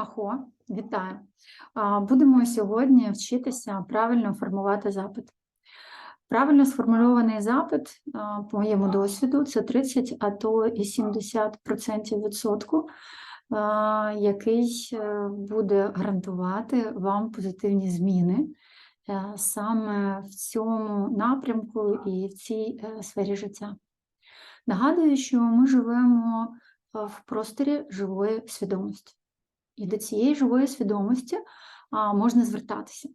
Ахо, вітаю. Будемо сьогодні вчитися правильно формувати запит. Правильно сформульований запит, по моєму досвіду, це 30, а то і 70% відсотку, який е, буде гарантувати вам позитивні зміни е, саме в цьому напрямку і в цій е, сфері життя. Нагадую, що ми живемо в просторі живої свідомості. І до цієї живої свідомості можна звертатися.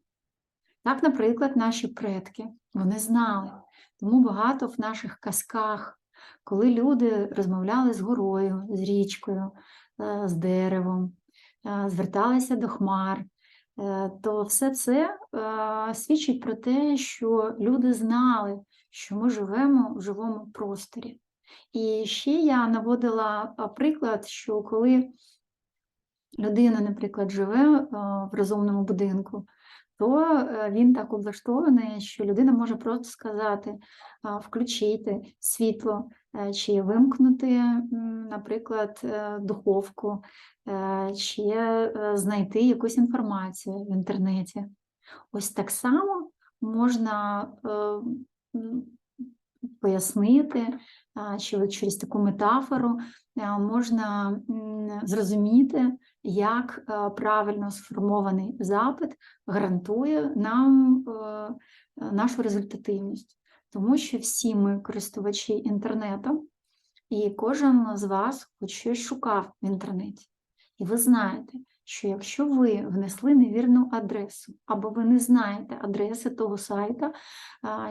Так, наприклад, наші предки вони знали, тому багато в наших казках, коли люди розмовляли з горою, з річкою, е, з деревом, е, зверталися до хмар, е, то все це свідчить про те, що люди знали, що ми живемо в живому просторі. І ще я наводила приклад, що коли людина, наприклад, живе е, в розумному будинку, то е, він так облаштований, що людина може просто сказати включити світло е, чи вимкнути, наприклад, духовку, чи знайти якусь інформацію в інтернеті. Ось так само можна пояснити, чи через таку метафору можна зрозуміти, як е, правильно сформований запит гарантує нам е, нашу результативність. Тому що всі ми користувачі інтернету, і кожен з вас хоч щось шукав в інтернеті. І ви знаєте, що якщо ви внесли невірну адресу, або ви не знаєте адреси того сайта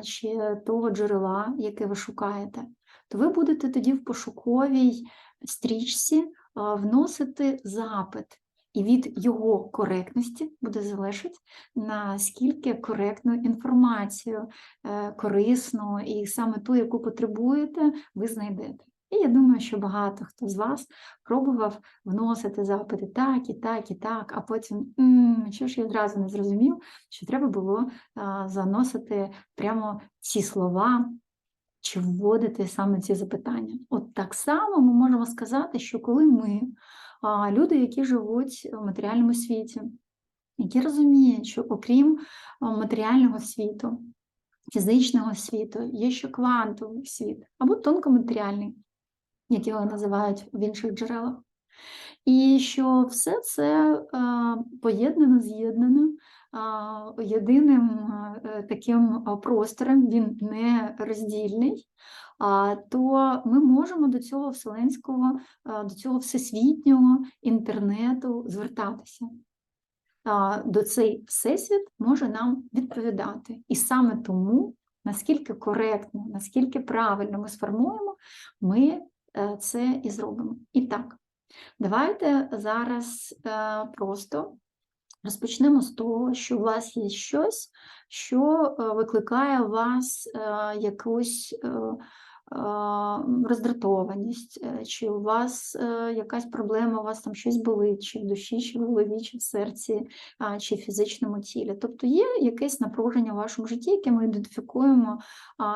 чи того джерела, яке ви шукаєте, то ви будете тоді в пошуковій стрічці вносити запит. І від його коректності буде залежати, наскільки коректну інформацію, е, корисну і саме ту, яку потребуєте, ви знайдете. І я думаю, що багато хто з вас пробував вносити запити так, і так, і так, а потім, «М, що ж я одразу не зрозумів, що треба було а, заносити прямо ці слова чи вводити саме ці запитання. От так само ми можемо сказати, що коли ми, люди, які живуть в матеріальному світі, які розуміють, що окрім матеріального світу, фізичного світу, є ще квантовий світ або тонкоматеріальний, як його називають в інших джерелах. І що все це поєднано, з'єднано єдиним е, таким простором, він не роздільний, то ми можемо до цього вселенського, до цього всесвітнього інтернету звертатися. До цей всесвіт може нам відповідати. І саме тому, наскільки коректно, наскільки правильно ми сформуємо, ми е, це і зробимо. І так, давайте зараз е, просто розпочнемо з того, що у вас є щось, що е, викликає у вас е, якусь е, роздратованість, чи у вас якась проблема, у вас там щось болить, чи в душі, чи в голові, чи в серці, чи в фізичному тілі. Тобто є якесь напруження в вашому житті, яке ми ідентифікуємо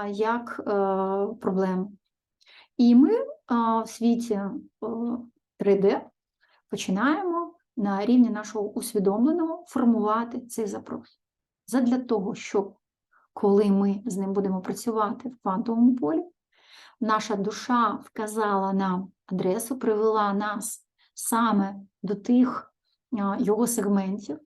як проблему. І ми в світі е, 3D починаємо на рівні нашого усвідомленого формувати цей запрос. Задля того, щоб коли ми з ним будемо працювати в квантовому полі, наша душа вказала нам адресу, привела нас саме до тих його сегментів,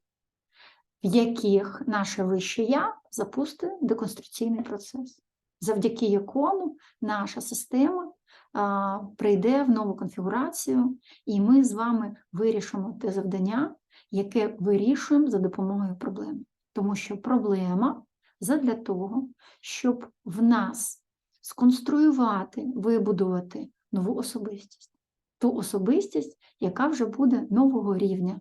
в яких наше вище я запустить деконструкційний процес, завдяки якому наша система прийде в нову конфігурацію, і ми з вами вирішимо те завдання, яке вирішуємо за допомогою проблеми. Тому що проблема задля того, щоб в нас сконструювати, вибудувати нову особистість, ту особистість, яка вже буде нового рівня,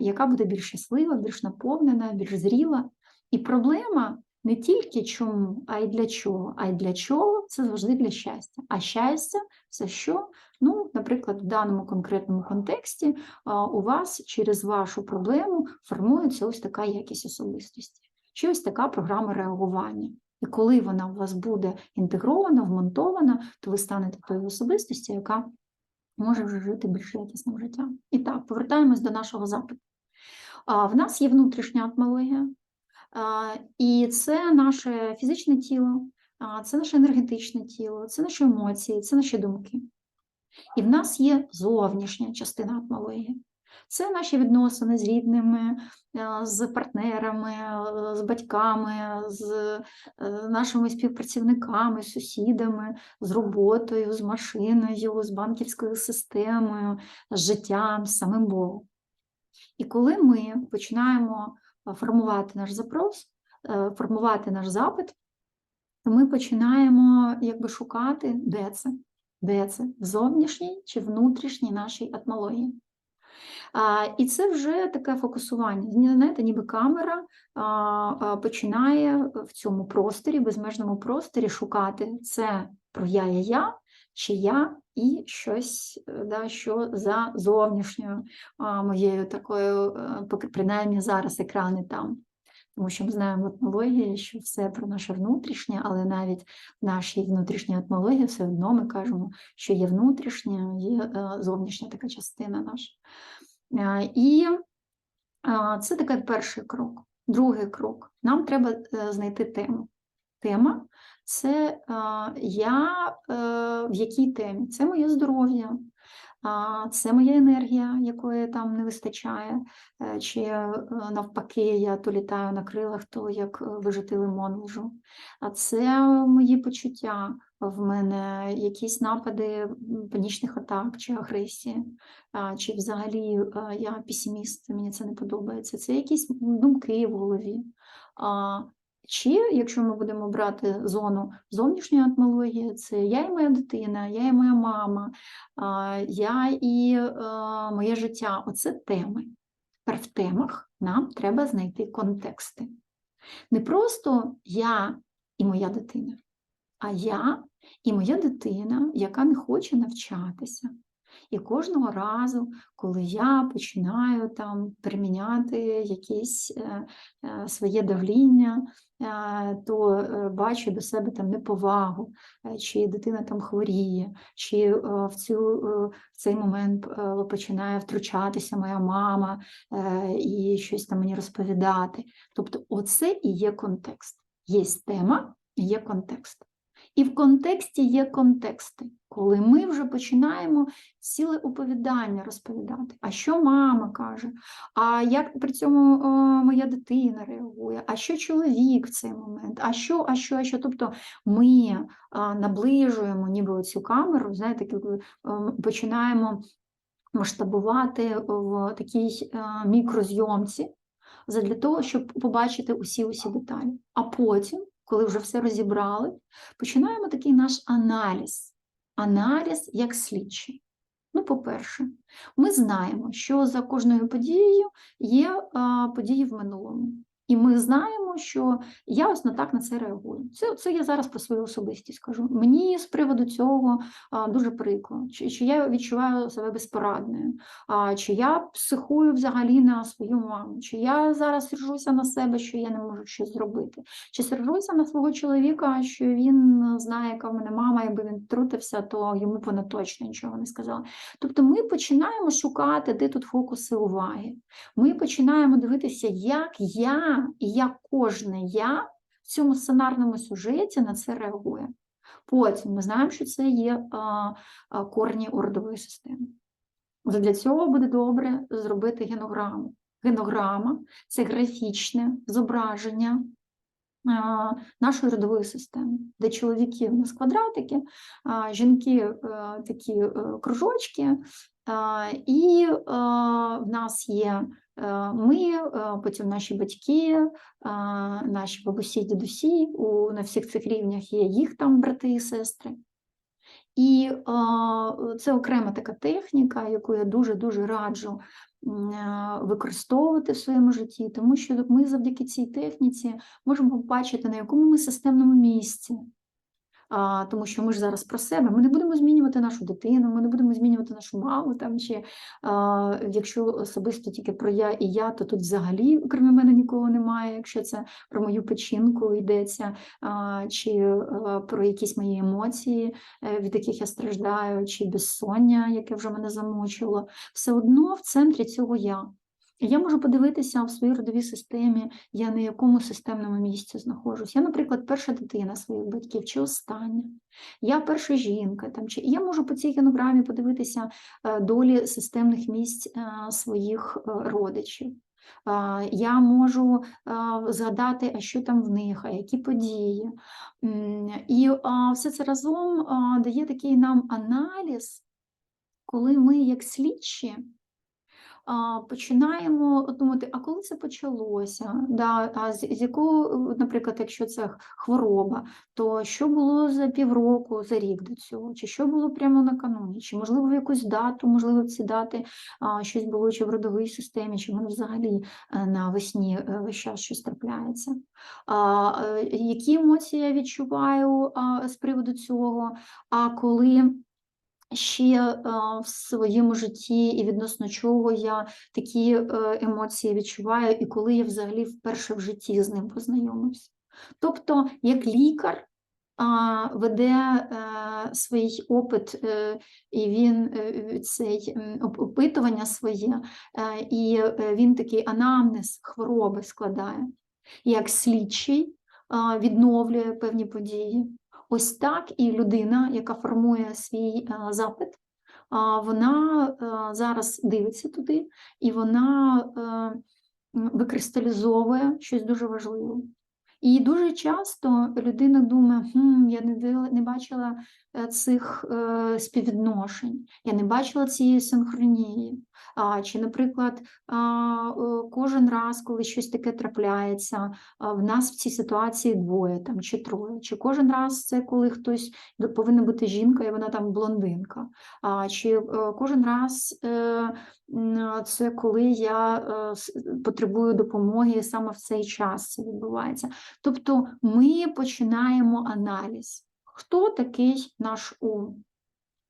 яка буде більш щаслива, більш наповнена, більш зріла. І проблема не тільки чому, а й для чого. А й для чого це завжди для щастя. А щастя це що? Ну, наприклад, в даному конкретному контексті у вас через вашу проблему формується ось така якість особистості, чи ось така програма реагування. І коли вона у вас буде інтегрована, вмонтована, то ви станете тою особистістю, яка може вже жити більш якісним життям. І так, повертаємось до нашого запиту. В нас є внутрішня атмологія, і це наше фізичне тіло, це наше енергетичне тіло, це наші емоції, це наші думки. І в нас є зовнішня частина атмології. Це наші відносини з рідними, з партнерами, з батьками, з е, нашими співпрацівниками, сусідами, з роботою, з машиною, з банківською системою, з життям, з самим Богом. І коли ми починаємо формувати наш запрос, формувати наш запит, ми починаємо якби шукати, де це, де це, в зовнішній чи внутрішній нашій атмології. А, І це вже таке фокусування. Знаєте, ніби камера а, починає в цьому просторі, безмежному просторі шукати це про я і я, чи я і щось, да, що за зовнішньою моєю такою, е, принаймні зараз екрани там. Тому що ми знаємо в етнології, що все про наше внутрішнє, але навіть в нашій внутрішній етнології все одно ми кажемо, що є внутрішня, є е, зовнішня така частина наша. І це такий перший крок. Другий крок. Нам треба е, знайти тему. Тема це я е, в якій темі? Це моє здоров'я, це моя енергія, якої там не вистачає, е, чи навпаки, я то літаю на крилах, то як вижити лимон лежу. А це мої почуття, в мене якісь напади панічних атак чи агресії, чи взагалі я песиміст, мені це не подобається. Це якісь думки в голові. Чи якщо ми будемо брати зону зовнішньої атмології, це я і моя дитина, я і моя мама, я і моє життя оце теми. Тепер в темах нам треба знайти контексти. Не просто я і моя дитина, а я і моя дитина, яка не хоче навчатися. І кожного разу, коли я починаю там приміняти якесь е, е, своє давління, е, то бачу до себе там неповагу, чи дитина там хворіє, чи в, цю, в цей момент починає втручатися моя мама і щось там мені розповідати. Тобто, оце і є контекст. Є тема, є контекст. І в контексті є контексти, коли ми вже починаємо ціле оповідання розповідати, а що мама каже, а як при цьому о, моя дитина реагує, а що чоловік в цей момент, а що, а що, а що. Тобто ми а, наближуємо ніби цю камеру, знаєте, починаємо масштабувати в такій мікрозйомці для того, щоб побачити усі усі деталі. А потім коли вже все розібрали, починаємо такий наш аналіз. Аналіз як слідчий. Ну, по-перше, ми знаємо, що за кожною подією є події в минулому. І ми знаємо, що я ось не так на це реагую. Це це я зараз про свою особистість скажу. Мені з приводу цього а, дуже прикро, чи, чи я відчуваю себе безпорадною, а, чи я психую взагалі на свою маму, чи я зараз сержуся на себе, що я не можу щось зробити, чи сержуся на свого чоловіка, що він знає, яка в мене мама, якби він трутився, то йому вона точно нічого не сказала. Тобто ми починаємо шукати, де тут фокуси уваги. Ми починаємо дивитися, як я і як кожне я в цьому сценарному сюжеті на це реагує. Потім ми знаємо, що це є корні ордової системи. Для цього буде добре зробити генограму. Генограма це графічне зображення нашої родової системи, де чоловіки у нас квадратики, жінки е, такі е, кружочки, і в нас є Е, ми, е, потім наші батьки, е, наші бабусі, дідусі, у, на всіх цих рівнях є їх там брати і сестри. І це окрема така техніка, яку я дуже-дуже раджу використовувати в своєму житті, тому що ми завдяки цій техніці можемо побачити, на якому ми системному місці. А, тому що ми ж зараз про себе. Ми не будемо змінювати нашу дитину, ми не будемо змінювати нашу маму там чи а, якщо особисто тільки про я і я, то тут взагалі крім мене нікого немає, якщо це про мою печінку йдеться, а, чи а, про якісь мої емоції, е, від яких я страждаю, чи безсоння, яке вже мене замучило, все одно в центрі цього я. Я можу подивитися в своїй родовій системі, я на якому системному місці знаходжусь. Я, наприклад, перша дитина своїх батьків чи остання. Я перша жінка. Там, чи... Я можу по цій генограмі подивитися е, долі системних місць е, своїх е, родичів. Я можу згадати, а що там в них, а які події. І все це разом дає такий нам аналіз, коли ми, як слідчі, починаємо думати, а коли це почалося? Да, а з, з якого, наприклад, якщо це хвороба, то що було за півроку, за рік до цього, чи що було прямо накануні, чи можливо в якусь дату, можливо, ці дати а, щось було чи в родовій системі, чи в мене взагалі е, навесні е, весь час щось трапляється. А, е, які емоції я відчуваю а, з приводу цього? А коли ще е, в своєму житті і відносно чого я такі е, емоції відчуваю, і коли я взагалі вперше в житті з ним познайомився. Тобто, як лікар веде е, свій опит, і він цей опитування своє, і він такий анамнез хвороби складає, як слідчий відновлює певні події. Ось так і людина, яка формує свій е, запит, вона е, зараз дивиться туди, і вона е, викристалізовує щось дуже важливе. І дуже часто людина думає, хм, я не, бачила цих співвідношень, я не бачила цієї синхронії. Чи, наприклад, кожен раз, коли щось таке трапляється, в нас в цій ситуації двоє там, чи троє, чи кожен раз це коли хтось повинна бути жінка, і вона там блондинка, чи кожен раз е, це коли я е, потребую допомоги, саме в цей час це відбувається. Тобто ми починаємо аналіз. Хто такий наш ум?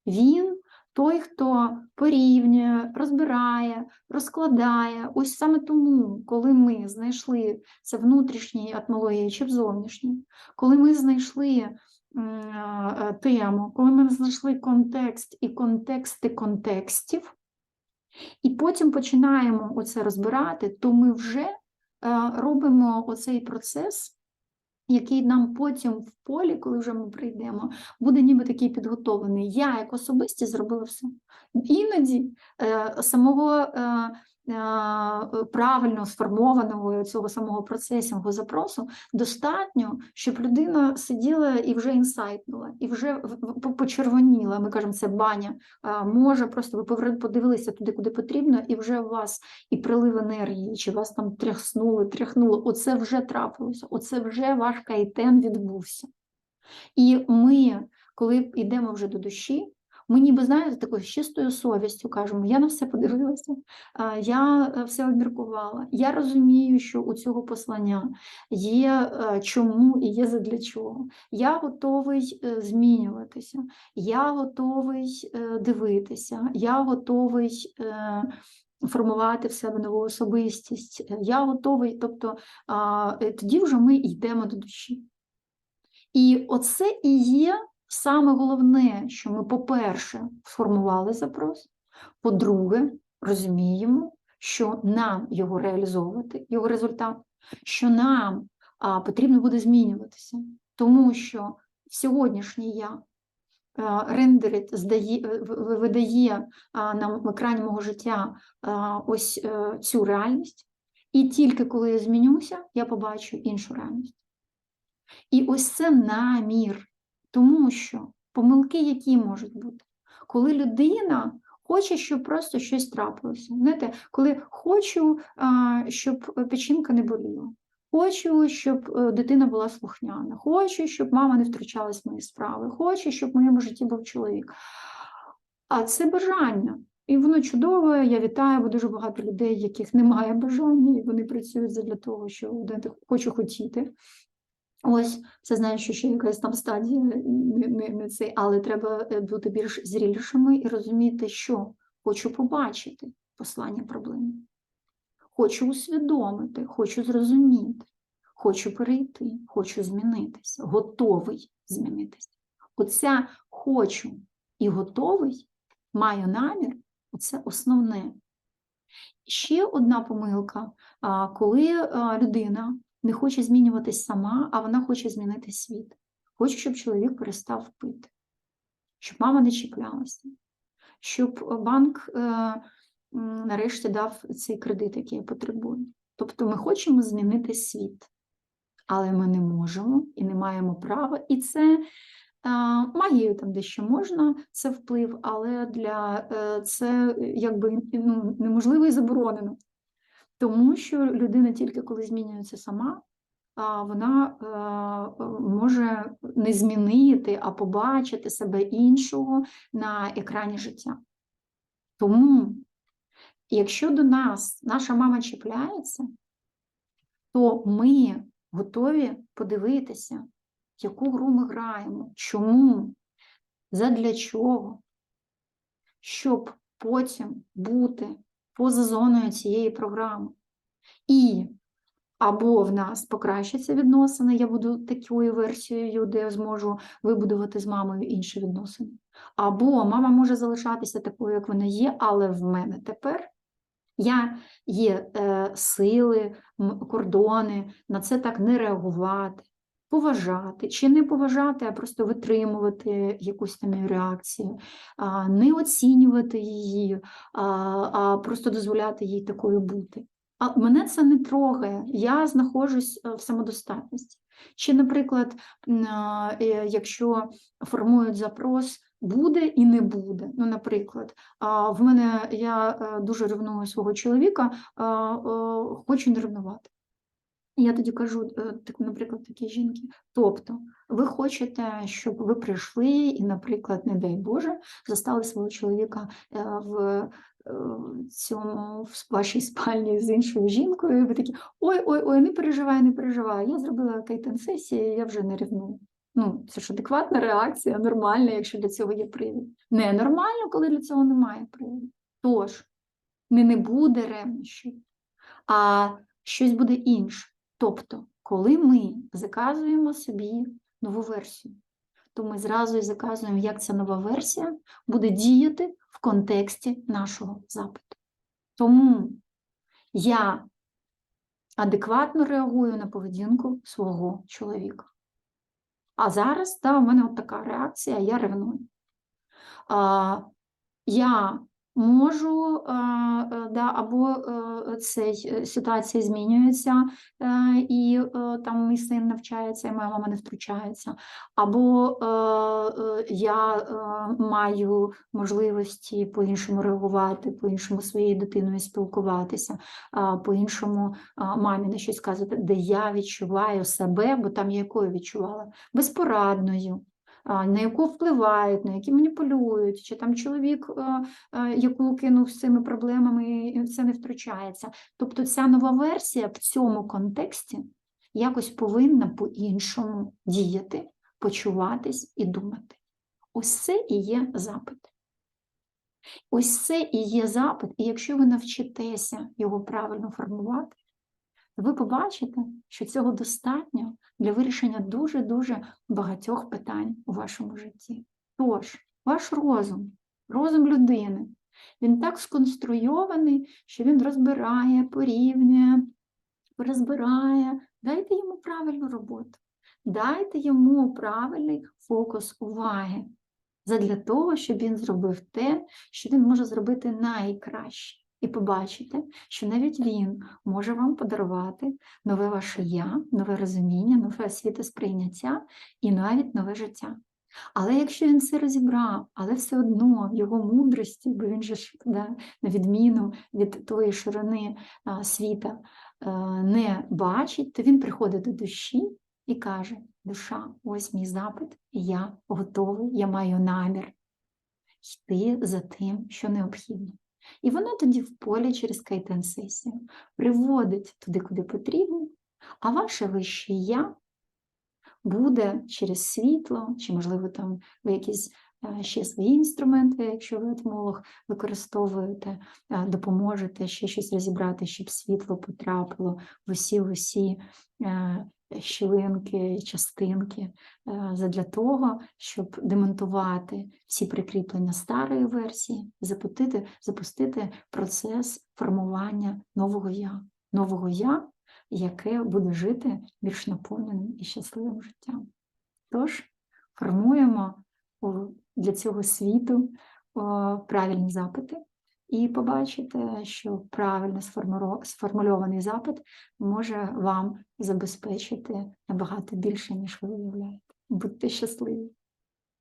Він той, хто порівнює, розбирає, розкладає. Ось саме тому, коли ми знайшли це внутрішній атмології чи в зовнішній, коли ми знайшли е, тему, коли ми знайшли контекст і контексти контекстів, і потім починаємо оце розбирати, то ми вже е, робимо оцей процес який нам потім в полі, коли вже ми прийдемо, буде ніби такий підготовлений. Я як особисті зробила все. Іноді е, самого е, правильно сформованого цього самого процесінгового запросу достатньо, щоб людина сиділа і вже інсайтнула, і вже почервоніла. Ми кажемо, це баня. Е, Може, просто ви подивилися туди, куди потрібно, і вже у вас і прилив енергії, чи вас там тряснуло, тряхнуло. Оце вже трапилося, оце вже ваш кайтен відбувся. І ми, коли йдемо вже до душі, ми ніби знаєте, такою чистою совістю кажемо: я на все подивилася, я е, все обміркувала. Я розумію, що у цього послання є е, чому і є задля чого. Я готовий е, змінюватися, я готовий дивитися, я готовий. Формувати в себе нову особистість, я готовий, тобто тоді вже ми йдемо до душі. І оце і є саме головне, що ми, по-перше, сформували запрос, по-друге, розуміємо, що нам його реалізовувати, його результат, що нам а, потрібно буде змінюватися, тому що сьогоднішнє я а, рендерить, здає, е, видає нам в екрані мого життя ось е, цю реальність, і тільки коли я змінюся, я побачу іншу реальність. І ось це намір, тому що помилки, які можуть бути, коли людина хоче, щоб просто щось трапилося. Знаєте, коли хочу, щоб печінка не боліла, хочу, щоб е, дитина була слухняна, хочу, щоб мама не втручалась в мої справи, хочу, щоб в моєму житті був чоловік. А це бажання. І воно чудове, я вітаю, бо дуже багато людей, яких немає бажання, і вони працюють для того, що хочу хотіти. Ось, це знаєш, що ще якась там стадія, але треба е, бути більш зрілішими і розуміти, що хочу побачити послання проблеми. Хочу усвідомити, хочу зрозуміти, хочу перейти, хочу змінитися, готовий змінитися. Оця хочу і готовий, маю намір це основне. Ще одна помилка, коли людина не хоче змінюватись сама, а вона хоче змінити світ. Хоче, щоб чоловік перестав пити, щоб мама не чіплялася, щоб банк е, нарешті дав цей кредит, який я потребую. Тобто ми хочемо змінити світ, але ми не можемо і не маємо права. І це а, Магією там дещо можна, це вплив, але для е, це якби ну, неможливо і заборонено. Тому що людина тільки коли змінюється сама, вона е, може не змінити, а побачити себе іншого на екрані життя. Тому, якщо до нас наша мама чіпляється, то ми готові подивитися, яку гру ми граємо, чому, задля чого, щоб потім бути поза зоною цієї програми. І або в нас покращаться відносини, я буду такою версією, де я зможу вибудувати з мамою інші відносини. Або мама може залишатися такою, як вона є, але в мене тепер я є е, сили, кордони, на це так не реагувати поважати чи не поважати, а просто витримувати якусь там реакцію, не оцінювати її, а просто дозволяти їй такою бути. А мене це не трогає, я знаходжусь е, в самодостатності. Чи, наприклад, е, якщо формують запрос, буде і не буде. Ну, наприклад, в мене я е, дуже ревную свого чоловіка, хочу не ревнувати. Я тоді кажу, е, так, наприклад, такі жінки. Тобто, ви хочете, щоб ви прийшли і, наприклад, не дай Боже, застали свого чоловіка е, в е, цьому в вашій спальні з іншою жінкою, і ви такі ой-ой, ой, не переживай, не переживай. Я зробила кайтен-сесію, я вже не рівную. Ну, це ж адекватна реакція, нормальна, якщо для цього є привід. Не нормально, коли для цього немає приводу. Тож, не не буде ревнощів, а щось буде інше. Тобто, коли ми заказуємо собі нову версію, то ми зразу і заказуємо, як ця нова версія буде діяти в контексті нашого запиту. Тому я адекватно реагую на поведінку свого чоловіка. А зараз та, в мене от така реакція, я ревную. А, Я Можу, е, е, да, або е, цей ситуація змінюється, і там мій син навчається, і моя мама не втручається, або я маю можливості по-іншому реагувати, по-іншому своєю дитиною спілкуватися, по-іншому мамі на щось сказати, де я відчуваю себе, бо там я якою відчувала? Безпорадною на яку впливають, на які маніпулюють, чи там чоловік, яку кинув з цими проблемами, і це не втручається. Тобто ця нова версія в цьому контексті якось повинна по-іншому діяти, почуватись і думати. Ось це і є запит. Ось це і є запит, і якщо ви навчитеся його правильно формувати, ви побачите, що цього достатньо для вирішення дуже-дуже багатьох питань у вашому житті. Тож, ваш розум, розум людини, він так сконструйований, що він розбирає, порівнює, розбирає, дайте йому правильну роботу, дайте йому правильний фокус уваги задля того, щоб він зробив те, що він може зробити найкраще і побачите, що навіть він може вам подарувати нове ваше я, нове розуміння, нове світосприйняття і навіть нове життя. Але якщо він це розібрав, але все одно в його мудрості, бо він же да, на відміну від тої ширини а, світа а, не бачить, то він приходить до душі і каже: душа, ось мій запит, я готовий, я маю намір йти за тим, що необхідно. І вона тоді в полі через кайтен-сесію приводить туди, куди потрібно, а ваше вище я буде через світло, чи, можливо, там ви якісь е, ще свої інструменти, якщо ви етмолог, використовуєте, е, допоможете ще щось розібрати, щоб світло потрапило в усі усі е, щілинки, частинки, е, задля того, щоб демонтувати всі прикріплення старої версії, запустити, запустити процес формування нового я, нового я, яке буде жити більш наповненим і щасливим життям. Тож формуємо для цього світу правильні запити, і побачите, що правильно сформульований запит може вам забезпечити набагато більше, ніж ви уявляєте. Будьте щасливі!